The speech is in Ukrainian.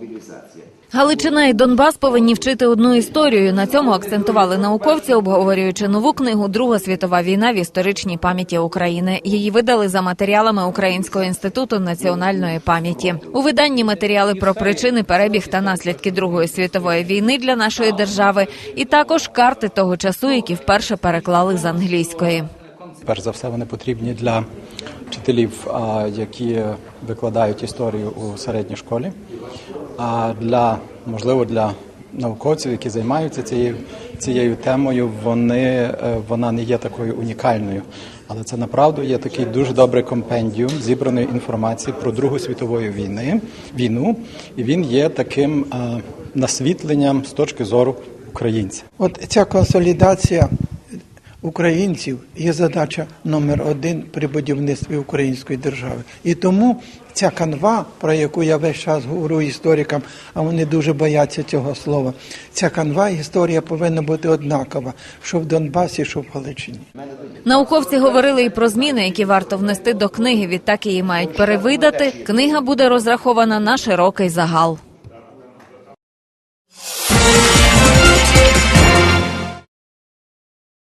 мобілізація. Галичина і Донбас повинні вчити одну історію. На цьому акцентували науковці, обговорюючи нову книгу Друга світова війна в історичній пам'яті України. Її видали за матеріалами Українського інституту національної пам'яті. У виданні матеріали про причини, перебіг та наслідки Другої світової війни для нашої держави, і також карти того часу, які вперше переклали з англійської. Перш за все, вони потрібні для вчителів, які викладають історію у середній школі, а для можливо для науковців, які займаються цією цією темою. Вони е, вона не є такою унікальною, але це направду є такий дуже добрий компендіум зібраної інформації про Другу світову війни війну, і він є таким а, насвітленням з точки зору українця. От ця консолідація українців є задача номер один при будівництві української держави. І тому ця канва, про яку я весь час говорю історикам, а вони дуже бояться цього слова. Ця канва історія повинна бути однакова, що в Донбасі, що в Галичині. Науковці говорили і про зміни, які варто внести до книги. Відтак її мають перевидати. Книга буде розрахована на широкий загал.